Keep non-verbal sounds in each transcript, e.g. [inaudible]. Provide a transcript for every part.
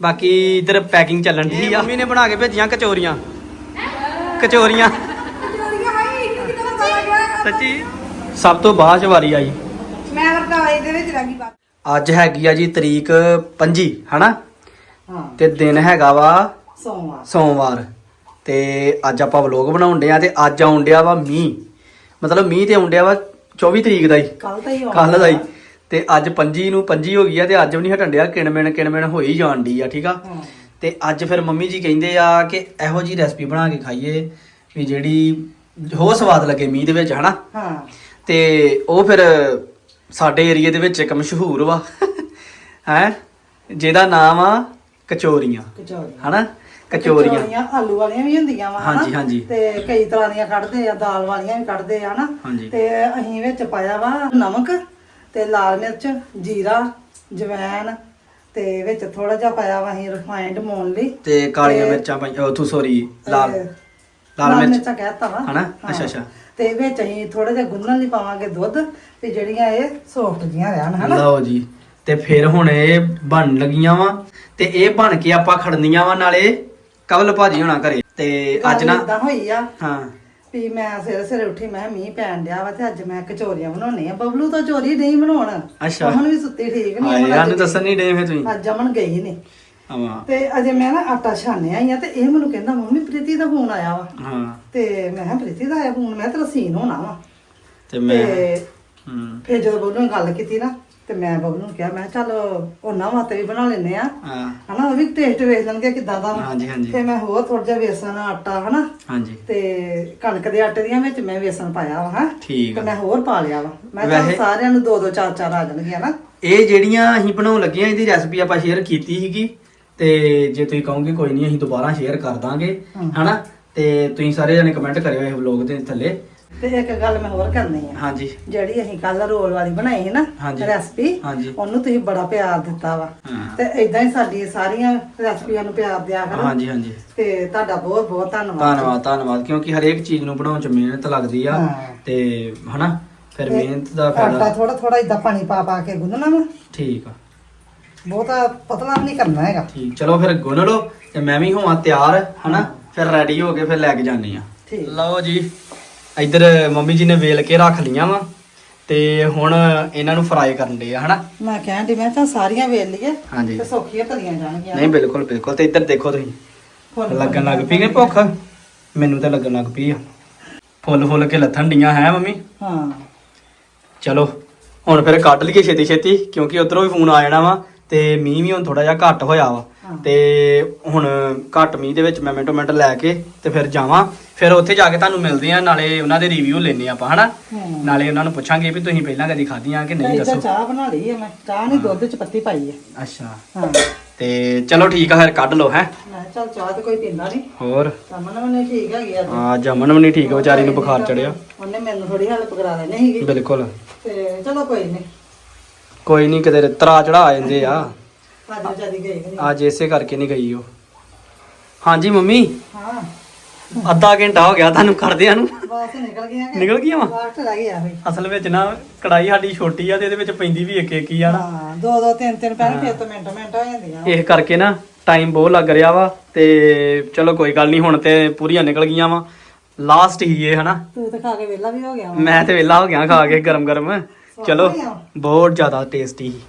ਬਾਕੀ ਇਧਰ ਪੈਕਿੰਗ ਚੱਲਣ ਢੀ ਆ। ਮੰਮੀ ਨੇ ਬਣਾ ਕੇ ਭੇਜੀਆਂ ਕਚੋਰੀਆਂ। ਕਚੋਰੀਆਂ। ਸੱਚੀ? ਸਭ ਤੋਂ ਬਾਅਦ 'ਚ ਵਾਰੀ ਆਈ। ਮੈਂ ਵਰਤਾ ਇਹਦੇ ਵਿੱਚ ਗਈ ਬਾਤ ਅੱਜ ਹੈਗੀ ਆ ਜੀ ਤਰੀਕ 25 ਹਨਾ? ਹਾਂ। ਤੇ ਦਿਨ ਹੈਗਾ ਵਾ ਸੋਮਵਾਰ। ਸੋਮਵਾਰ। ਤੇ ਅੱਜ ਆਪਾਂ ਵਲੋਗ ਬਣਾਉਣ ਡਿਆ ਤੇ ਅੱਜ ਆਉਣ ਡਿਆ ਵਾ ਮੀਂਹ। ਮਤਲਬ ਮੀਂਹ ਤੇ ਆਉਣ ਡਿਆ ਵਾ 24 ਤਰੀਕ ਦਾ ਹੀ। ਕੱਲ ਤਾਂ ਹੀ ਕੱਲ ਦਾ ਹੀ। ਤੇ ਅੱਜ 25 ਨੂੰ 25 ਹੋ ਗਈ ਆ ਤੇ ਅੱਜ ਵੀ ਨਹੀਂ ਹਟਣ ਡਿਆ ਕਿਣਮਿਣ ਕਿਣਮਿਣ ਹੋਈ ਜਾਣ ਡਈ ਆ ਠੀਕ ਆ। ਤੇ ਅੱਜ ਫਿਰ ਮੰਮੀ ਜੀ ਕਹਿੰਦੇ ਆ ਕਿ ਇਹੋ ਜੀ ਰੈਸਪੀ ਬਣਾ ਕੇ ਖਾਈਏ ਵੀ ਜਿਹੜੀ ਹੋ ਸਵਾਦ ਲੱਗੇ ਮੀਂਹ ਦੇ ਵਿੱਚ ਹਨਾ? ਹਾਂ। ਤੇ ਉਹ ਫਿਰ ਸਾਡੇ ਏਰੀਏ ਦੇ ਵਿੱਚ ਇੱਕ ਮਸ਼ਹੂਰ ਵਾ ਹੈ? ਜਿਹਦਾ ਨਾਮ ਆ ਕਚੋਰੀਆਂ ਕਚੌਰੀ ਹਨਾ? ਕਚੋਰੀਆਂ। ਕਚੌਰੀਆਂ ਆਲੂ ਵਾਲੀਆਂ ਵੀ ਹੁੰਦੀਆਂ ਵਾ ਹਾਂਜੀ, ਹਾਂਜੀ। ਤੇ ਕਈ ਤਰ੍ਹਾਂ ਦੀਆਂ ਕੱਢਦੇ ਆ ਦਾਲ ਵਾਲੀਆਂ ਵੀ ਕੱਢਦੇ ਆ ਹਨਾ। ਤੇ ਅਸੀਂ ਵਿੱਚ ਪਾਇਆ ਵਾ ਨਮਕ ਤੇ ਲਾਲ ਮਿਰਚ ਜੀਰਾ ਜਵੈਣ ਤੇ ਵਿੱਚ ਥੋੜਾ ਜਿਹਾ ਪਾਇਆ ਵਾ ਅਸੀਂ ਰਿਫਾਈਂਡ ਮੋਣ ਲਈ। ਤੇ ਕਾਲੀਆਂ ਮਿਰਚਾਂ ਪਾਈਆਂ ਉਥੋਂ ਸੌਰੀ ਲਾਲ ਲਾਲ ਮਿਰਚ। ਕਹਿਤਾ ਵਾ। ਹਨਾ? ਅੱਛਾ, ਅੱਛਾ। ਤੇ ਵਿੱਚ ਅਸੀਂ ਥੋੜਾ ਜਿਹਾ ਗੁੰਨਣ ਲਈ ਪਾਵਾਂਗੇ ਦੁੱਧ ਤੇ ਜਿਹੜੀਆਂ ਇਹ ਸੌਫਟ ਜੀਆਂ ਰਹਿਣ ਹਨਾ? ਲਓ ਜੀ। ਤੇ ਫਿਰ ਹੁਣ ਇਹ ਬਣ ਲੱਗੀਆਂ ਵਾ। ਤੇ ਇਹ ਬਣ ਕੇ ਆਪਾਂ ਖੜਨੀਆਂ ਵਾ ਨਾਲੇ ਕਵਲ ਭਾਜੀ ਹੋਣਾ ਘਰੇ। ਤੇ ਅੱਜ ਨਾ ਇਦਾਂ ਹੋਈ ਆ। ਹਾਂ। ਵੀ ਮੈਂ ਸਵੇਰੇ ਸਵੇਰੇ ਉੱਠੀ ਮੈਂ ਕਿਹਾ ਮੀਂਹ ਪੈਣ ਡਿਆ ਵਾ ਤੇ ਅੱਜ ਮੈਂ ਕਚੋਰੀਆਂ ਬਣਾਉਣੀਆਂ ਬਬਲੂ ਤਾਂ ਚੋਰੀ ਨਹੀਂ ਬਣਾਉਣ। ਅੱਛਾ। ਅਮਨ ਵੀ ਸੁੱਤੀ ਠੀਕ ਨਹੀਂ ਹਾਏ ਸਾਨੂੰ ਦੱਸਣ ਨਹੀਂ ਡੇ ਫੇ ਤੁਸੀਂ। ਅੱਜ ਅਮਨ ਗਈ ਨਹੀਂ। ਆਵਾਂ। ਤੇ ਅਜੇ ਮੈਂ ਨਾ ਆਟਾ ਛਾਣਿਆ ਹੀ ਆ ਤੇ ਇਹ ਮੈਨੂੰ ਕਹਿੰਦਾ ਮੰਮੀ ਪ੍ਰੀਤੀ ਦਾ ਫੋਨ ਆਇਆ ਵਾ। ਹਾਂ। ਤੇ ਮੈਂ ਕਿਹਾ ਪ੍ਰੀਤੀ ਦਾ ਆਇਆ ਫੋਨ? ਮੈਂ ਤੇਰਾ ਸੀਨ ਹੋਣਾ ਵਾ। ਤੇ ਮੈਂ ਤੇ ਹੂੰ। ਫਿਰ ਜਦੋਂ ਨਾਲ ਗੱਲ ਕੀਤੀ ਨਾ ਤੇ ਮੈਂ ਬਬਲੂ ਨੂੰ ਕਿਹਾ ਮੈਂ ਕਿਹਾ ਚੱਲ ਉਹਨਾਂ ਵਾਸਤੇ ਵੀ ਬਣਾ ਲੈਨੇ ਆ ਹਾਂ। ਹਨਾ ਉਹ ਵੀ ਟੇਸਟ ਵੇਖ ਲੈਣਗੇ ਕਿਦਾਂ ਦਾ। ਵਾ। ਹਾਂਜੀ, ਹਾਂਜੀ। ਫਿਰ ਮੈਂ ਹੋਰ ਥੋੜਾ ਜਿਹਾ ਵੇਸਣ ਆਟਾ ਹਨਾ। ਹਾਂਜੀ। ਤੇ ਕਣਕ ਦੇ ਆਟੇ ਦੀਆਂ ਵਿੱਚ ਮੈਂ ਵੇਸਣ ਪਾਇਆ ਵਾ ਹਾਂ। ਠੀਕ ਤੇ ਆ। ਮੈਂ ਹੋਰ ਪਾ ਲਿਆ ਵਾ। ਮੈਂ ਕਿਹਾ ਵੈਸੇ- ਸਾਰਿਆਂ ਨੂੰ ਦੋ ਦੋ ਚਾਰ ਚਾਰ ਆ ਜਾਣਗੀਆਂ ਨਾ। ਇਹ ਜਿਹੜੀਆਂ ਅਸੀਂ ਬਣਾਉਣ ਲੱਗੀਆਂ ਇਹਦੀ ਰੈਸਪੀ ਆਪਾਂ ਸ਼ੇਅਰ ਕੀਤੀ ਸੀਗੀ। ਤੇ ਜੇ ਤੁਸੀਂ ਕਹੋਗੇ ਕੋਈ ਨਹੀਂ ਅਸੀਂ ਦੁਬਾਰਾ ਸ਼ੇਅਰ ਕਰ ਦਾਂਗੇ। ਹਨਾ। ਤੇ ਤੁਸੀਂ ਸਾਰੇ ਜਣੇ ਕਮੈਂਟ ਕਰਿਓ ਇਹ ਵਲੌਗ ਦੇ ਥੱਲੇ। ਤੇ ਇੱਕ ਗੱਲ ਮੈਂ ਹੋਰ ਕਰਨੀ ਆ। ਹਾਂਜੀ। ਜਿਹੜੀ ਅਸੀਂ ਕੱਲ ਰੋਲ ਵਾਲੀ ਬਣਾਈ ਸੀ ਨਾ ਹਾਂਜੀ। ਰੈਸਪੀ ਹਾਂਜੀ। ਉਹਨੂੰ ਤੁਸੀਂ ਬੜਾ ਪਿਆਰ ਦਿੱਤਾ ਵਾ। ਹਾਂ। ਤੇ ਇਦਾਂ ਹੀ ਸਾਡੀ ਸਾਰੀਆਂ ਰੈਸਪੀਆਂ ਨੂੰ ਪਿਆਰ ਦਿਆ ਕਰੋ। ਹਾਂਜੀ ਹਾਂਜੀ। ਤੇ ਤੁਹਾਡਾ ਬਹੁਤ ਬਹੁਤ ਧੰਨਵਾਦ। ਧੰਨਵਾਦ ਧੰਨਵਾਦ। ਕਿਉਂਕਿ ਹਰੇਕ ਚੀਜ਼ ਨੂੰ ਬਣਾਉਣ ਚ ਮਿਹਨਤ ਲੱਗਦੀ ਆ। ਹਾਂ। ਤੇ ਹਨਾ ਫਿਰ ਮਿਹਨਤ ਦਾ ਆਟਾ ਫਾਇਦਾ ਥੋੜਾ ਥੋੜਾ ਇਦਾਂ ਪਾਣੀ ਪਾ ਪਾ ਕੇ ਗੁੰਨਣਾ ਵਾ। ਠੀਕ ਆ। ਬਹੁਤਾ ਪਤਲਾ ਵੀ ਨਹੀਂ ਕਰਨਾ ਹੈਗਾ। ਠੀਕ। ਚਲੋ ਫਿਰ ਗੁੰਨ ਲਓ ਤੇ ਮੈਂ ਵੀ ਹੋਵਾਂ ਤਿਆਰ ਹਨਾ? ਫਿਰ ਰੈਡੀ ਹੋ ਕੇ ਫਿਰ ਲੈ ਕੇ ਜਾਂਦੇ ਆ। ਠੀਕ। ਲਓ ਜੀ। ਇੱਧਰ ਮੰਮੀ ਜੀ ਨੇ ਵੇਲ ਕੇ ਰੱਖ ਲੀਆਂ ਵਾ ਤੇ ਹੁਣ ਇਹਨਾਂ ਨੂੰ ਫਰਾਈ ਕਰਨ ਦੇ ਆ ਹਨਾ? ਮੈਂ ਕਹਿਣ ਦੀ ਮੈਂ ਤਾਂ ਸਾਰੀਆਂ ਵੇਲ ਲਈਏ ਹਾਂਜੀ। ਤੇ ਸੌਖੀਆਂ ਤਲੀਆਂ ਜਾਣਗੀਆਂ। ਨਹੀਂ ਬਿਲਕੁਲ ਬਿਲਕੁਲ ਤੇ ਇੱਧਰ ਦੇਖੋ ਤੁਸੀਂ ਫੁੱਲ ਲੱਗਣ ਲੱਗ ਪਈ ਨੇ ਭੁੱਖ? ਮੈਨੂੰ ਤਾਂ ਲੱਗਣ ਲੱਗ ਪਈ ਆ। ਫੁੱਲ ਫੁੱਲ ਕੇ ਲੱਥਣ ਡੀਆਂ ਹੈ ਮੰਮੀ? ਹਾਂ। ਚਲੋ ਹੁਣ ਫਿਰ ਕੱਢ ਲਈਏ ਛੇਤੀ ਛੇਤੀ ਕਿਉਂਕਿ ਉਧਰੋਂ ਵੀ ਫੋਨ ਆ ਜਾਣਾ ਵਾ ਤੇ ਮੀਂਹ ਵੀ ਹੁਣ ਥੋੜਾ ਜਿਹਾ ਘੱਟ ਹੋਇਆ ਵਾ। ਤੇ ਹੁਣ ਘੱਟ ਮੀਂਹ ਦੇ ਵਿੱਚ ਮੈਂ ਮਿੰਟੋ ਮਿੰਟ ਲੈ ਕੇ ਤੇ ਫਿਰ ਜਾਵਾਂ। ਫਿਰ ਉੱਥੇ ਜਾ ਕੇ ਤੁਹਾਨੂੰ ਮਿਲਦੇ ਆ ਨਾਲੇ ਉਹਨਾਂ ਦੇ ਰਿਵਿਊ ਲੈਣੇ ਆਪਾਂ ਹਨਾ? ਹੂੰ। ਨਾਲੇ ਉਹਨਾਂ ਨੂੰ ਪੁੱਛਾਂਗੇ ਵੀ ਤੁਸੀਂ ਪਹਿਲਾਂ ਕਦੀ ਖਾਧੀਆਂ ਕਿ ਨਹੀਂ ਦੱਸੋ। ਚਾਹ ਬਣਾ ਲਈ ਹੈ ਮੈਂ। ਚਾਹ ਨਹੀਂ ਦੁੱਧ ਚ ਪੱਤੀ ਪਾਈ ਹੈ ਅੱਛਾ। ਹਾਂ। ਤੇ ਚਲੋ ਠੀਕ ਆ ਫਿਰ ਕੱਢ ਲਓ ਹੈ। ਚੱਲ ਚਾਹ ਤੇ ਕੋਈ ਪੀਂਦਾ ਨਹੀਂ ਹੋਰ? ਸਮਨ ਉਹਨੇ ਠੀਕ ਹੈਗੀ ਅੱਜ। ਆ ਜਮਨ ਵੀ ਨਹੀਂ ਠੀਕ ਵਿਚਾਰੀ ਨੂੰ ਬੁਖਾਰ ਚੜਿਆ ਉਹਨੇ ਮੈਨੂੰ ਥੋੜੀ ਹੈਲਪ ਕਰਾ ਦੇਣੀ ਸੀਗੀ। ਬਿਲਕੁਲ। ਤੇ ਚਲੋ ਕੋਈ ਨਹੀਂ ਕੋਈ ਨਹੀਂ ਕਿਤੇ ਤਰਾ ਚੜਾ ਆ ਜਾਂਦੇ ਆ। ਅੱਜ ਵਿਚਾਰੀ ਗਈ ਨਹੀਂ? ਅੱਜ ਇਸੇ ਕਰਕੇ ਨਹੀਂ ਗਈ ਉਹ। ਹਾਂਜੀ ਮੰਮੀ? ਹਾਂ। ਅੱਧਾ ਘੰਟਾ ਹੋ ਗਿਆ ਤੁਹਾਨੂੰ ਕਰਦਿਆਂ ਨੂੰ। ਬਸ ਨਿਕਲ ਗਈਆਂ ਕਿ ਨਿਕਲ ਗਈਆਂ ਵਾ? ਲਾਸਟ ਰਹਿ ਗਿਆ ਹੋਈ ਅਸਲ ਵਿੱਚ ਨਾ ਕੜਾਈ ਸਾਡੀ ਛੋਟੀ ਆ ਤੇ ਇਹਦੇ ਵਿੱਚ ਪੈਂਦੀ ਵੀ ਇੱਕ ਇੱਕ ਹੀ ਆ ਨਾ। ਹਾਂ ਦੋ ਦੋ ਤਿੰਨ ਤਿੰਨ ਪੈਣ ਫਿਰ ਤਾਂ ਮਿੰਟ ਮਿੰਟ ਹੋ ਜਾਂਦੀਆਂ। ਇਸ ਕਰਕੇ ਨਾ ਟਾਈਮ ਬਹੁਤ ਲੱਗ ਰਿਹਾ ਵਾ ਤੇ ਚਲੋ ਕੋਈ ਗੱਲ ਨਹੀਂ ਹੁਣ ਤੇ ਪੂਰੀਆਂ ਨਿਕਲ ਗਈਆਂ ਵਾ। ਲਾਸਟ ਹੀ ਇਹ ਹਨਾ? ਤੂੰ ਤਾਂ ਖਾ ਕੇ ਵਿਹਲਾ ਵੀ ਹੋ ਗਿਆ ਵਾ। ਮੈਂ ਤੇ ਵਿਹਲਾ ਹੋ ਗਿਆ ਖਾ ਕੇ ਗਰਮ ਗਰਮ ਚਲੋ ਬਹੁਤ ਜ਼ਿਆਦਾ ਟੇਸਟੀ ਸੀ।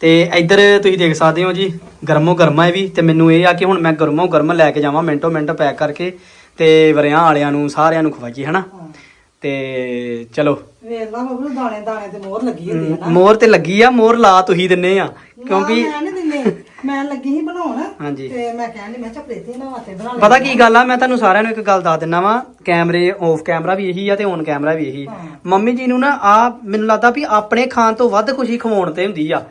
ਤੇ ਇੱਧਰ ਤੁਸੀਂ ਦੇਖ ਸਕਦੇ ਹੋ ਜੀ ਗਰਮੋ ਗਰਮਾ ਇਹ ਵੀ ਤੇ ਮੈਨੂੰ ਇਹ ਆ ਕਿ ਹੁਣ ਮੈਂ ਗਰਮੋ ਗਰਮ ਲੈ ਕੇ ਜਾਵਾਂ ਮਿੰਟੋ ਮਿੰਟ ਪੈਕ ਕਰਕੇ ਤੇ ਵਰਿਆਂ ਵਾਲਿਆਂ ਨੂੰ ਸਾਰਿਆਂ ਨੂੰ ਖਵਾਈਏ ਹਨਾ? ਹਾਂ ਤੇ ਚਲੋ। ਵੇਖ ਲਾ ਬਬਲੂ ਦਾਣੇ ਦਾਣੇ ਤੇ ਮੋਹਰ ਲੱਗੀ ਹੁੰਦੀ ਹੈ ਨਾ। ਮੋਰ ਤੇ ਲੱਗੀ ਆ ਮੋਰ ਲਾ ਤੁਸੀਂ ਦਿੰਨੇ ਆ ਕਿਉਂਕਿ ਨਾ, ਮੈਂ ਮੈਂ ਲੱਗੀ ਸੀ ਬਣਾਉਣ ਹਾਂਜੀ। ਤੇ ਮੈਂ ਕਹਿੰਦੀ ਮੈਂ ਚਪਲੇਤੀ ਨਾ ਵਾਤੇ ਬਣਾ ਲੈ ਪਤਾ ਕੀ ਗੱਲ ਆ ਮੈਂ ਤੁਹਾਨੂੰ ਸਾਰਿਆਂ ਨੂੰ ਇੱਕ ਗੱਲ ਦੱਸ ਦਿੰਨਾ ਵਾਂ ਕੈਮਰੇ ਆਫ ਕੈਮਰਾ ਵੀ ਇਹੀ ਆ ਤੇ ਔਨ ਕੈਮਰਾ ਵੀ ਇਹੀ। ਮੰਮੀ ਜੀ ਨੂੰ ਨਾ ਆ ਮੈਨੂੰ ਲੱਗਦਾ ਵੀ ਆਪਣੇ ਖਾਣ ਤੋਂ ਵੱਧ ਖੁਸ਼ੀ ਖਵਾਉਣ ਤੇ ਹੁੰਦੀ ਆ।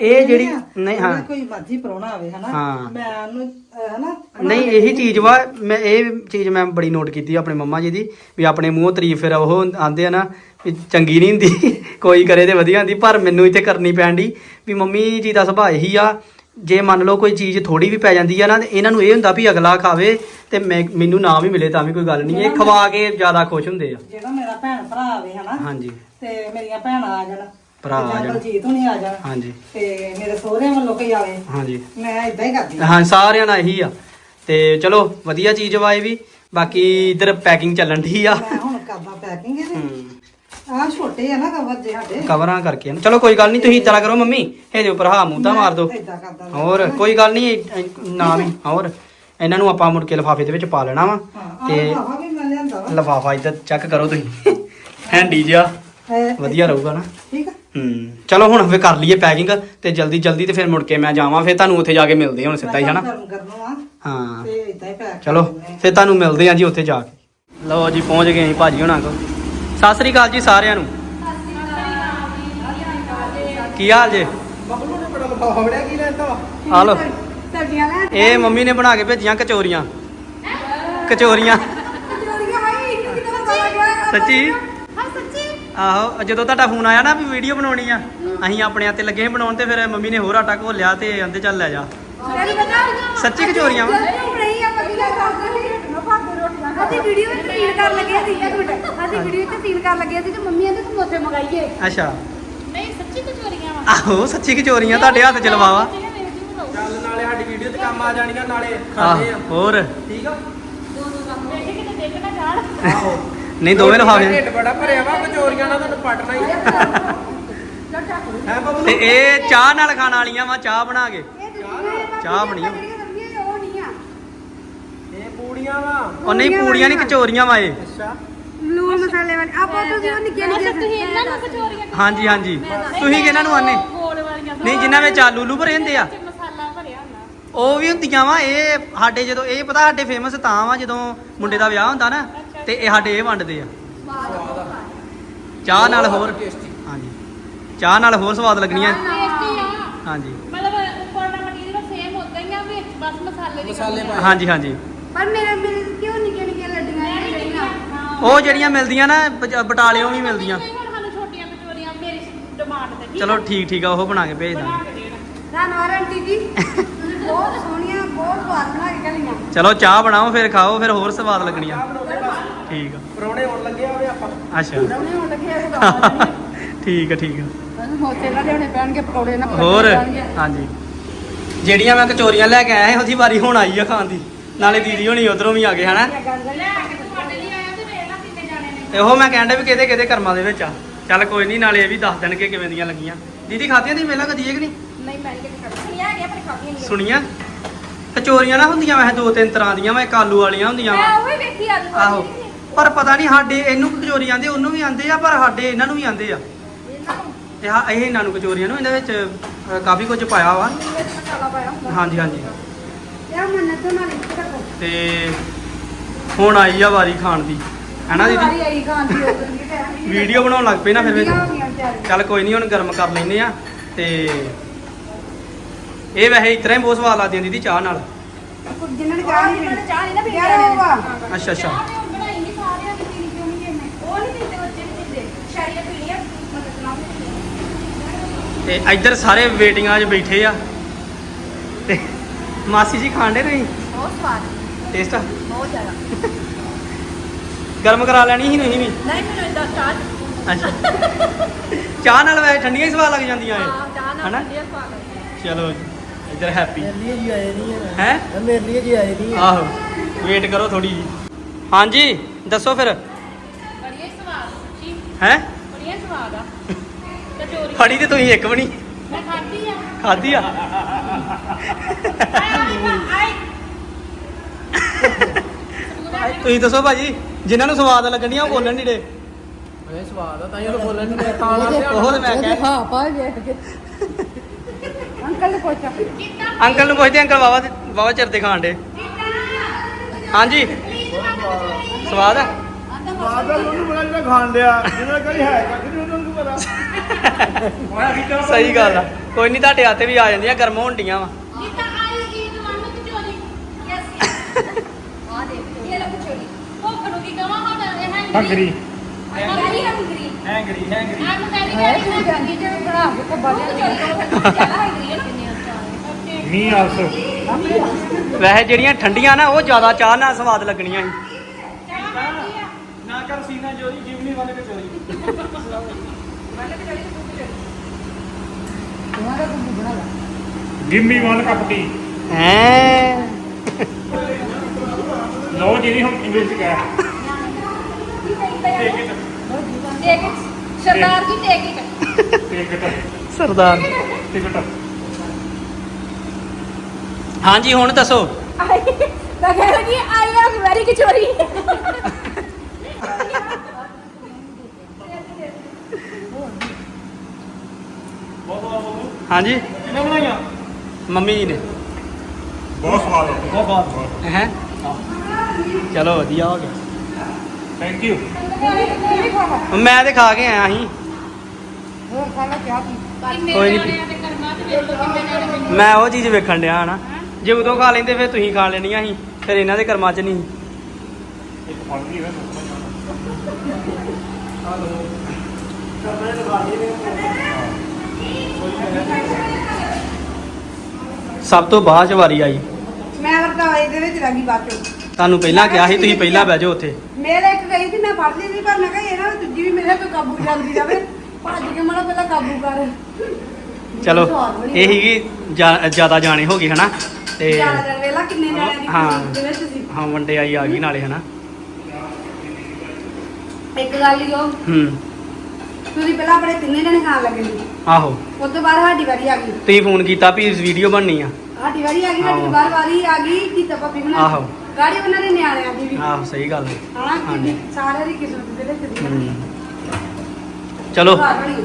ਇਹ ਜਿਹੜੀ ਨਹੀਂ ਹਾਂ। ਕੋਈ ਮਰਜ਼ੀ ਪਰੋਣਾ ਆਵੇ ਹਨਾ। ਮੈਂ ਉਹਨੂੰ ਹਨਾ? ਨਹੀਂ ਇਹੀ ਚੀਜ਼ ਵਾ ਮੈਂ ਇਹ ਚੀਜ਼ ਮੈਂ ਬੜੀ ਨੋਟ ਕੀਤੀ ਆਪਣੇ ਮੰਮਾ ਜੀ ਦੀ ਵੀ ਆਪਣੇ ਮੂੰਹ ਤਾਰੀਫ ਫਿਰ ਉਹ ਆਂਦੇ ਆ ਨਾ ਵੀ ਚੰਗੀ ਨਹੀਂ ਹੁੰਦੀ [laughs] ਕੋਈ ਕਰੇ ਤੇ ਵਧੀਆ ਹੁੰਦੀ ਪਰ ਮੈਨੂੰ ਇੱਥੇ ਕਰਨੀ ਪੈਂਦੀ ਵੀ ਮੰਮੀ ਜੀ ਦਾ ਸੁਭਾਅ ਇਹੀ ਆ ਜੇ ਮੰਨ ਲਓ ਕੋਈ ਚੀਜ਼ ਥੋੜੀ ਵੀ ਪੈ ਜਾਂਦੀ ਆ ਨਾ ਤੇ ਇਹਨਾਂ ਨੂੰ ਇਹ ਹੁੰਦਾ ਵੀ ਅਗਲਾ ਖਾਵੇ ਤੇ ਮੈਂ ਮੈਨੂੰ ਨਾ ਵੀ ਮਿਲੇ ਤਾਂ ਵੀ ਕੋਈ ਗੱਲ ਨਹੀਂ। ਇਹ ਖਵਾ ਕੇ ਜ਼ਿਆਦਾ ਖੁਸ਼ ਹੁੰਦੇ ਆ। ਜਿਹੜਾ ਮੇਰਾ ਭੈਣ ਭਰਾ ਆਵੇ ਹਨਾ? ਹਾਂਜੀ। ਤੇ ਮੇਰੀਆਂ ਭੈਣਾਂ ਆ ਜਾਣ ਭਰਾ ਆ ਜਾਂ ਜਾਣ। ਬਲਜੀਤ ਹੁਣੀ ਆ ਜਾਣ ਹਾਂਜੀ। ਤੇ ਮੇਰੇ ਸਹੁਰਿਆਂ ਵੱਲੋਂ ਕੋਈ ਆਵੇ ਹਾਂਜੀ। ਮੈਂ ਇਦਾਂ ਹੀ ਕਰਦੀ ਹਾਂ। ਹਾਂ ਸਾਰਿਆਂ ਨਾਲ ਇਹੀ ਆ। ਤੇ ਚਲੋ ਵਧੀਆ ਚੀਜ਼ ਵਾਏ ਵੀ। ਬਾਕੀ ਇਧਰ ਪੈਕਿੰਗ ਚੱਲਣ ਢੀ ਆ। ਮੈਂ ਹੁਣ ਕਰਦਾ ਪੈਕਿੰਗ ਇਹਦੇ। ਆਹ ਛੋਟੇ ਆ ਨਾ ਕਵਰ ਜੇ ਸਾਡੇ। ਕਵਰਾਂ ਕਰਕੇ ਨਾ। ਚਲੋ ਕੋਈ ਗੱਲ ਨਹੀਂ ਤੁਸੀਂ ਇਦਾਂ ਕਰੋ ਮੰਮੀ। ਇਹਦੇ ਉੱਪਰ ਹਾਂ ਮੂੰਹ ਤਾਂ ਮਾਰ ਦਿਓ। ਇਦਾਂ ਕਰਦਾ ਹੋਰ ਕੋਈ ਗੱਲ ਨਹੀਂ ਨਾ ਵੀ [laughs] ਹੋਰ ਇਹਨਾਂ ਨੂੰ ਆਪਾਂ ਮੁੜ ਕੇ ਲਿਫਾਫੇ ਦੇ ਵਿੱਚ ਪਾ ਲੈਣਾ ਵਾ। ਹਾਂ ਤੇ ਆਹ ਆਹ ਵੀ ਮੈਂ ਲਿਆਂਦਾ ਵਾ। ਲਿਫਾਫਾ ਇੱਧਰ ਚੈੱਕ ਕਰੋ ਤੁਸੀਂ। [laughs] ਹੈਂਡੀ ਜਿਹਾ। ਹੈ, ਵਧੀਆ ਰਹੂਗਾ ਨਾ। ਠੀਕ ਆ। ਹੂੰ। ਚਲੋ ਹੁਣ ਫੇ ਕਰ ਲਈਏ ਪੈਕਿੰਗ ਤੇ ਜਲਦੀ ਜਲਦੀ ਤੇ ਫਿਰ ਮੁੜ ਕੇ ਮੈਂ ਜਾਵਾਂ। ਫਿਰ ਤੁਹਾਨੂੰ ਉੱਥੇ ਜਾ ਕੇ ਮਿਲਦੇ ਹਾਂ ਹੁਣ ਸਿੱਧਾ ਹੀ ਹਨਾ? ਗਰਮ ਕਰਨਾ ਵਾ। ਹਾਂ। ਤੇ ਇਦਾਂ ਹੀ ਪੈਕ ਚਲੋ ਫਿਰ ਤੁਹਾਨੂੰ ਮਿਲਦੇ ਹਾਂ ਜੀ ਉੱਥੇ ਜਾ ਕੇ। ਲਓ ਜੀ ਪਹੁੰਚ ਗਏ ਅਸੀਂ ਭਾਜੀ ਹੁਣਾਂ ਕੋਲ। ਸਤਿ ਸ੍ਰੀ ਅਕਾਲ ਜੀ ਸਾਰਿਆਂ ਨੂੰ। ਕੀ ਹਾਲ ਜੇ? ਆ ਲਓ। ਸਬਜ਼ੀਆਂ ਲੈ ਇਹ ਮੰਮੀ ਨੇ ਬਣਾ ਕੇ ਭੇਜੀਆਂ ਕਚੋਰੀਆਂ। ਕਚੋਰੀਆਂ। ਸੱਚੀ? ਹਾਂ ਸੱਚੀ। ਆਹੋ ਜਦੋਂ ਤੁਹਾਡਾ ਫੋਨ ਆਇਆ ਨਾ ਵੀ ਵੀਡੀਓ ਬਣਾਉਣੀ ਆ ਅਸੀਂ ਆਪਣੇ ਹੱਥੇ ਲੱਗੇ ਬਣਾਉਣ ਤੇ ਫਿਰ ਮੰਮੀ ਨੇ ਹੋਰ ਆਟਾ ਘੋਲਿਆ ਤੇ ਕਹਿੰਦੇ ਚੱਲ ਲੈ ਜਾ। ਸੱਚੀ ਕਚੋਰੀਆਂ ਵਾ? ਅਸੀਂ ਵੀਡੀਓ ਵਿੱਚ ਸੀਨ ਕਰ ਲੱਗੇ ਸੀ ਇੱਕ ਮਿੰਟ ਅਸੀਂ ਵੀਡੀਓ ਵਿੱਚ ਸੀਨ ਕਰ ਲੱਗੇ ਸੀ ਤੇ ਮੰਮੀ ਕਹਿੰਦੇ ਸਮੋਸੇ ਮੰਗਾਈਏ। ਅੱਛਾ। ਨਹੀਂ ਸੱਚੀ ਕਚੋਰੀਆਂ ਵਾ। ਆਹੋ ਸੱਚੀ ਕਚੋਰੀਆਂ ਤੁਹਾਡੇ ਹੱਥ ਚ ਲਵਾਵਾ। ਚੱਲ ਨਾਲੇ ਸਾਡੀ ਵੀਡੀਓ ਤੇ ਕੰਮ ਆ ਜਾਣੀਆਂ ਨਾਲੇ ਆਹ ਖਾਣੇ ਆ। ਹੋਰ? ਠੀਕ ਆ? ਬੈਠੇ ਕਿਤੇ ਦੇਖ ਨਾ ਜਾਣ। ਆਹੋ। ਨਹੀਂ ਦੋਵੇਂ ਲਿਫਾਫੇ ਢਿੱਡ ਬੜਾ ਭਰਿਆ ਵਾ ਕਚੋਰੀਆਂ ਨਾਲ ਤੁਹਾਨੂੰ ਪਟਣਾ ਹੀ ਹੈ ਬਬਲੂ? ਤੇ ਇਹ ਚਾਹ ਨਾਲ ਖਾਣ ਵਾਲੀਆਂ ਵਾ ਚਾਹ ਬਣਾ ਕੇ। ਚਾਹ ਬਣੀ ਪੂੜੀਆਂ ਵਾ। ਉਹ ਨਹੀਂ ਪੂੜੀਆਂ ਨਹੀਂ ਕਚੋਰੀਆਂ ਵਾ ਇਹ ਅੱਛਾ। ਲੂਣ ਮਸਾਲੇ ਵਾਲੀ। ਆਪਾਂ ਤੁਸੀਂ ਉਹ ਨਿੱਕੀਆਂ ਨਿੱਕੀਆਂ ਤੁਸੀਂ ਇਹਨਾਂ ਨੂੰ ਕਚੋਰੀਆਂ ਹਾਂਜੀ ਹਾਂਜੀ। ਤੁਸੀਂ ਕਿਹਨਾਂ ਨੂੰ ਆਨੇ ਗੋਲ ਵਾਲੀਆਂ ਨਹੀਂ ਜਿਨ੍ਹਾਂ ਵਿੱਚ ਆਲੂ ਲੂ ਭਰੇ ਹੁੰਦੇ ਆ। ਮਸਾਲਾ ਭਰਿਆ ਹੁੰਦਾ। ਉਹ ਵੀ ਹੁੰਦੀਆਂ ਵਾ ਇਹ ਸਾਡੇ ਜਦੋਂ ਇਹ ਪਤਾ ਸਾਡੇ ਫੇਮਸ ਤਾਂ ਵਾ ਜਦੋਂ ਮੁੰਡੇ ਦਾ ਵਿਆਹ ਹੁੰਦਾ ਨਾ ਤੇ ਇਹ ਸਾਡੇ ਇਹ ਵੰਡਦੇ ਆ। ਚਾਹ ਨਾਲ ਹੋਰ ਹਾਂਜੀ। ਚਾਹ ਨਾਲ ਹੋਰ ਸਵਾਦ ਲੱਗਣੀਆਂ। ਹਾਂਜੀ। ਮਤਲਬ ਉੱਪਰ ਦਾ ਮਟੀਰੀਅਲ ਸੇਮ ਉਦਾਂ ਹੀ ਆ ਵਿੱਚ ਬਸ ਮਸਾਲੇ ਦੀ ਹਾਂਜੀ ਹਾਂਜੀ। ਪਰ ਮੇਰੇ ਮੇਰੇ ਕਿਉਂ ਨਿੱਕੀਆਂ ਨਿੱਕੀਆਂ ਲੱਡੀਆਂ ਇਹ ਜਿਹੜੀਆਂ ਉਹ ਜਿਹੜੀਆਂ ਮਿਲਦੀਆਂ ਨਾ ਬਜ- ਬਟਾਲਿਓਂ ਵੀ ਮਿਲਦੀਆਂ। ਨਹੀਂ, ਹੁਣ ਸਾਨੂੰ ਛੋਟੀਆਂ ਕਚੋਰੀਆਂ ਮੇਰੀ ਡਿਮਾਂਡ ਤੇ ਠੀਕ ਚਲੋ ਆ? ਠੀਕ ਠੀਕ ਆ ਉਹ ਬਣਾ ਕੇ ਭੇਜ ਬਣਾ ਦਾਂਗੇ ਕੇ ਦੇਣਾ। ਧੰਨਵਾਦ ਆਂਟੀ ਜੀ। ਤੁਸੀਂ ਬਹੁਤ ਸੋਹਣੀਆਂ ਬਹੁਤ ਸਵਾਦ ਬਣਾ ਕੇ ਘਲੀਆਂ ਚਲੋ ਚਾਹ ਬਣਾਓ ਫਿਰ ਖਾਓ ਫਿਰ ਹੋਰ ਸਵਾਦ ਲੱਗਣੀਆਂ। ਠੀਕ ਆ। ਪਰੌਣੇ ਹੋਣ ਲੱਗੇ ਆਵੇ ਆਪਾਂ। ਅੱਛਾ। ਉਹਨੇ ਹੁਣ ਲੱਗੇ ਆ ਠੀਕ ਆ ਠੀਕ ਆ। ਸਮੋਸੇ ਨਾ ਲਿਆਉਣੇ ਪੈਣਗੇ ਪਕੌੜੇ ਨਾ ਹੋਰ? ਹਾਂਜੀ। ਜਿਹੜੀਆਂ ਮੈਂ ਕਚੋਰੀਆਂ ਲੈ ਕੇ ਆਇਆ ਸੀ ਉਹਦੀ ਵਾਰੀ ਹੁਣ ਆਈ ਆ ਖਾਣ ਦੀ। ਨਾਲੇ ਦੀਦੀ ਹੋਣੀ ਉਧਰੋਂ ਵੀ ਆ ਗਏ ਹਨਾ? ਇਹੋ ਮੈਂ ਕਹਿੰਦਾ ਵੀ ਕਿਹਦੇ ਕਿਹਦੇ ਕਰਮਾਂ ਦੇ ਵਿੱਚ ਆ। ਚੱਲ ਕੋਈ ਨਹੀਂ ਨਾਲੇ ਇਹ ਵੀ ਦੱਸ ਦੇਣਗੇ ਕਿਵੇਂ ਦੀਆਂ ਲੱਗੀਆਂ। ਦੀਦੀ ਖਾਧੀਆਂ ਦੀ ਪਹਿਲਾਂ ਕਦੀ ਇਹ ਕਿ ਨਹੀਂ? ਨਹੀਂ ਮੈਂ ਨਹੀਂ ਆ ਗਿਆ ਪਰ ਖਾਧੀਆਂ ਨਹੀਂ। ਸੁਣੀਆਂ? ਕਚੋਰੀਆਂ ਨਾ ਹੁੰਦੀਆਂ ਵੈਸੇ ਦੋ ਤਿੰਨ ਤਰ੍ਹਾਂ ਦੀਆਂ ਵਾ ਇੱਕ ਆਲੂ ਵਾਲੀਆਂ ਹੁੰਦੀਆਂ ਮੈਂ ਵਾ ਉਹ ਹੀ ਵੇਖੀ ਆਲੂ ਆਹੋ ਪਰ ਪਤਾ ਨਹੀਂ ਸਾਡੇ ਇਹਨੂੰ ਕਚੋਰੀ ਆਂਦੇ ਉਹਨੂੰ ਵੀ ਆਂਦੇ ਆ ਪਰ ਸਾਡੇ ਇਹਨਾਂ ਨੂੰ ਵੀ ਆਂਦੇ ਆ। ਇਹਨਾਂ ਨੂੰ? ਇਹ ਹਾ- ਇਹ ਇਹਨਾਂ ਨੂੰ ਕਚੋਰੀਆਂ ਨੂੰ ਇਹਦੇ ਵਿੱਚ ਕਾਫੀ ਕੁਝ ਪਾਇਆ ਵਾ। ਹਾਂਜੀ ਹਾਂਜੀ। ਤੋਂ ਹੁਣ ਆਈ ਆ ਵਾਰੀ ਖਾਣ ਦੀ। ਹੈਨਾ ਵਾਰੀ ਦੀਦੀ ਆਈ ਖਾਣ ਦੀ ਟਾਈਮ ਵੀਡੀਓ ਬਣਾਉਣ ਲੱਗ ਪਏ ਨਾ ਫਿਰ ਵਿੱਚ ਹੋ। ਚੱਲ ਕੋਈ ਨਹੀਂ ਹੁਣ ਗਰਮ ਕਰ ਲੈਨੇ ਆ। ਤੇ ਇਹ ਵੈਸੇ ਇਤਰਾ ਹੀ ਬਹੁਤ ਸਵਾਦ ਲੱਗਦੀਆਂ ਦੀਦੀ ਚਾਹ ਨਾਲ। ਜਿਨ੍ਹਾਂ ਨੇ ਚਾਹ ਨਹੀਂ ਪੀਣੀ ਚਾਹ ਨਹੀਂ ਨਾ ਪੀਣੀ ਹੋਊਗਾ। ਅੱਛਾ ਅੱਛਾ। ਆ ਨਾ ਤੇ ਇੱਧਰ ਸਾਰੇ ਵੇਟਿੰਗਾਂ 'ਚ ਬੈਠੇ ਆ। ਤੇ ਮਾਸੀ ਜੀ ਖਾਂਦੇ ਨਹੀਂ ਬਹੁਤ ਸਵਾਦ। ਟੇਸਟ ਬਹੁਤ ਜ਼ਿਆਦਾ। ਗਰਮ ਕਰਾ ਲੈਣੀ ਸੀ ਨਹੀਂ ਵੀ? ਨਹੀਂ ਮੈਨੂੰ ਇਦਾਂ ਚਾਹ ਅੱਛਾ। ਚਾਹ ਨਾਲ ਵੈਸੇ ਠੰਡੀਆਂ ਹੀ ਸਵਾਦ ਲੱਗ ਜਾਂਦੀਆਂ ਹਾਂ ਇਹ ਚਾਹ ਨਾਲ ਹਨਾ? ਵਧੀਆ ਸਵਾਦ ਹੈ ਚਲੋ ਜੀ, ਇੱਧਰ ਹੈਪੀ। ਲਈ ਜੀ ਆਏ ਨਹੀਂ ਹੈ? ਮੇਰੇ ਲਈ ਜੀ ਆਏ ਨਹੀਂ ਆਹੋ ਵੇਟ ਕਰੋ ਥੋੜੀ ਜੀ। ਹਾਂਜੀ ਦੱਸੋ ਫਿਰ। ਬੜੀਆ ਸਵਾਦ ਸੱਚੀ। ਹੈ? ਬੜੀਆ ਸਵਾਦ ਆ। ਕਚੋਰੀ ਫੜੀ ਤੇ ਤੁਸੀਂ ਇੱਕ ਵੀ ਨਹੀਂ। ਮੈਂ ਖਾਧੀ ਆ। ਖਾਧੀ ਆ? ਤੁਸੀਂ ਦੱਸੋ ਭਾਜੀ ਜਿਨ੍ਹਾਂ ਨੂੰ ਸਵਾਦ ਲੱਗਣੀਆਂ ਉਹ ਬੋਲਣ ਨਹੀਂ ਡੇ ਇਹ ਸਵਾਦ ਆ ਤਾਂ ਇਹ ਬੋਲਣ ਨਹੀਂ ਖਾਣਾ ਉਹ ਤੇ ਮੈਂ ਕਹਿ ਹਾਂ ਪਾ ਵੇਖ ਕੇ ਅੰਕਲ ਨੂੰ ਪੁੱਛ। ਅੰਕਲ ਨੂੰ ਪੁੱਛਦੇ ਅੰਕਲ ਵਾਵਾ ਵਾਵਾ ਚਿਰ ਦੇ ਖਾਣ ਡੇ ਹਾਂਜੀ। ਸਵਾਦ ਆ? ਸਵਾਦ ਆ ਉਹਨੂੰ ਬੜਾ ਜਿਹੜਾ ਖਾਣ ਲਿਆ ਜਿਹਨਾਂ ਕੋਈ ਹੈ ਕੱਖ ਨਹੀਂ ਉਹਨਾਂ ਨੂੰ ਪਤਾ। ਸਹੀ ਗੱਲ ਆ। ਕੋਈ ਨਹੀਂ ਤੁਹਾਡੇ ਹੱਥੇ ਵੀ ਆ ਜਾਂਦੀਆਂ ਗਰਮ ਹੋਣ ਡੀਆਂ ਵਾ। ਹੈ hungry. Hungry. Hungry hungry. Hungry ਆ ਮੈਂ ਕਹਿੰਦੀ ਕਿ ਤੇ ਬਣਾ ਕੇ ਕੱਬਾ ਹੈ। ਅੱਛਾ ਮੀ ਆਲਸੋ। ਵੈਸੇ ਜਿਹੜੀਆਂ ਠੰਡੀਆਂ ਨਾ ਉਹ ਜ਼ਿਆਦਾ ਚਾਹ ਨਾਲ ਸਵਾਦ ਲੱਗਣੀਆਂ ਸੀ। Give me one cup tea. ਐ ਲਓ ਜੀ ਨਹੀਂ ਹੁਣ ਇੰਗਲਿਸ਼ ਚ ਕਹਿ। Take it Sardar ji take it ticket Sardar. Ticket ਹਾਂਜੀ ਹੁਣ ਦੱਸੋ। ਮੈਂ ਕਹਿ ਰਹੀ ਆਈ ਐਮ ਵੈਰੀ ਕਿਚੋਰੀ ਹਾਂਜੀ। ਬਣਾਈਆਂ? ਮੰਮੀ ਜੀ ਨੇ। ਬਹੁਤ ਸਵਾਦ ਹੈ ਬਹੁਤ ਬਾਤ ਹੈ? ਚਲੋ ਵਧੀਆ ਹੋ ਗਿਆ। ਥੈਂਕ ਯੂ ਮੈਂ ਤੇ ਖਾ ਕੇ ਆਇਆ ਸੀ। ਕੋਈ ਨਹੀਂ ਮੈਂ ਉਹ ਚੀਜ਼ ਵੇਖਣ ਡਿਆ ਨਾ। ਜੇ ਉਦੋਂ ਖਾ ਲੈਂਦੇ ਫਿਰ ਤੁਸੀਂ ਖਾ ਲੈਣੀਆਂ ਸੀ। ਫਿਰ ਇਹਨਾਂ ਦੇ ਕਰਮਾਂ 'ਚ ਨਹੀਂ ਇੱਕ ਫਲ ਵੀ ਹੈ ਸਭ ਤੋਂ ਬਾਅਦ ਚ ਵਾਰੀ ਆਈ। ਮੈਂ ਵਰਤਾ ਇਹਦੇ ਵਿੱਚ ਬਾਅਦ ਚੋਂ। ਤੁਹਾਨੂੰ ਪਹਿਲਾਂ ਕਿਹਾ ਸੀ ਤੁਸੀਂ ਪਹਿਲਾਂ ਬਹਿ ਜਾਓ ਉੱਥੇ। ਮੇਰੇ ਇੱਕ ਗਈ ਸੀ ਮੈਂ ਫੜ ਲਈ ਸੀ ਪਰ ਮੈਂ ਕਿਹਾ ਇਹਨਾਂ ਨੂੰ ਦੂਜੀ ਵੀ ਮੇਰੇ ਤੋਂ ਕਾਬੂ ਜਾਂਦੀ ਜਾਵੇ। ਭੱਜ ਕੇ ਮਣਾ ਪਹਿਲਾਂ ਕਾਬੂ ਕਰ। ਚਲੋ ਇਹ ਹੀਗੀ ਜ਼ਿਆਦਾ ਜਾਣੇ ਹੋ ਗਏ ਹਨਾ? ਤੇ ਜ਼ਿਆਦਾ ਜਣ ਵੇਲਾ ਕਿੰਨੇ ਜਣਿਆਂ ਦੀ ਹਾਂ। ਦੇ ਹਾਂ ਵੰਡੇ ਆਈ ਆ ਗਈ ਨਾਲੇ ਹਨਾ? ਇੱਕ ਗੱਲ ਹੀ ਉਹ। ਹੂੰ। ਤੁਸੀਂ ਪਹਿਲਾਂ ਆਪਣੇ ਤਿੰਨੇ ਜਣੇ ਖਾਣ ਲੱਗੇ ਸੀ। ਆਹੋ। ਉਸ ਤੋਂ ਬਾਅਦ ਸਾਡੀ ਵਾਰੀ ਆ ਗਈ। ਤੁਸੀਂ ਫੋਨ ਕੀਤਾ ਵੀ ਵੀਡੀਓ ਬਣਨੀ ਆ। ਸਾਡੀ ਵਾਰੀ ਆ ਗਈ ਸਾਡੀ ਆਹੋ। ਵਾਰੀ ਆ ਗਈ ਕਿ ਤਪਾ ਵੀ ਬਣਾ ਆਹੋ। ਗਾੜੀ ਉਹਨਾਂ ਦੇ ਨਿਆਣਿਆਂ ਦੀ ਵੀ। ਆਹੋ ਸਹੀ ਗੱਲ ਹੈ। ਹਾਂ ਹਾਂਜੀ। ਕਿ ਸਾਰਿਆਂ ਦੀ ਕਿਸਮਤ ਦੇ ਵਿੱਚ ਦੀ ਹੂੰ। ਚਲੋ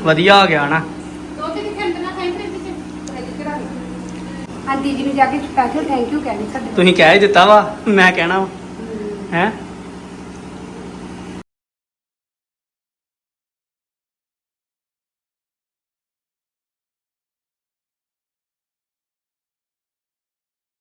ਵਧੀਆ ਹੋ ਗਿਆ ਨਾ। ਦੋ ਤੇ ਕਿੱਥੇ ਅੰਦਰ ਨਾ ਖਾਈ ਫਿਰ ਵਿੱਚ ਆਂਟੀ ਜੀ ਨੂੰ ਜਾ ਕੇ ਸਪੈਸ਼ਲ ਥੈਂਕ ਯੂ ਕਹਿਣੀ ਸਾਡੇ ਤੁਸੀਂ ਕਹਿ ਹੀ ਦਿੱਤਾ ਵਾ ਮੈਂ ਕਹਿਣਾ ਵਾ। ਹੈ?